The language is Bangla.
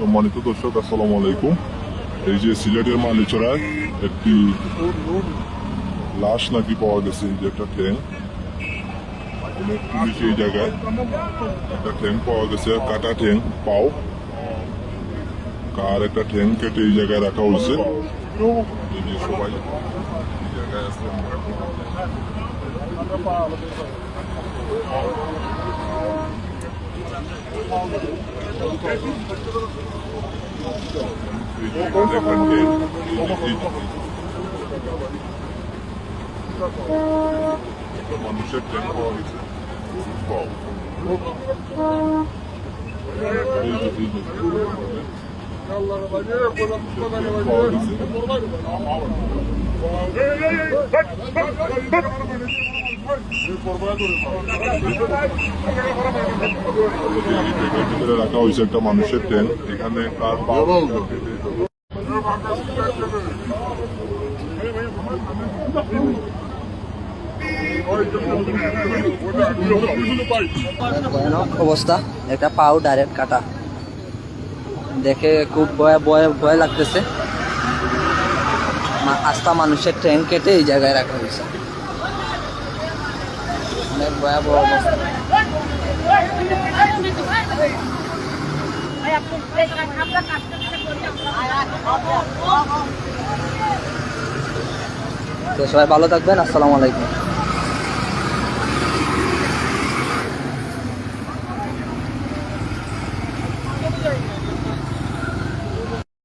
সম্মানিত দর্শক আসসালামু আলাইকুম এই যে সিলেটের মালিচড়ায় একটি লাশ নাকি পাওয়া গেছে এই যে একটা ট্যাঙ্ক অনেক পুলিশ এই জায়গায় একটা ট্যাঙ্ক পাওয়া গেছে কাটা ট্যাঙ্ক পাও কার একটা ট্যাঙ্ক কেটে এই জায়গায় রাখা হয়েছে এই যে সবাই এই জায়গায় আছে এই Bak, bak, bak, bak. রাখা হয়েছে একটা মানুষের ট্যাঙ্ক এখানে অবস্থা, একটা পাও ডাইরেক্ট কাটা। দেখে খুব ভয় ভয় ভয় লাগতেছে। আস্থা মানুষের ট্রেন কেটে এই জায়গায় রাখা হয়েছে। ভয়াবহ অবস্থা। তো সবাই ভালো থাকবেন আসসালামু আলাইকুম।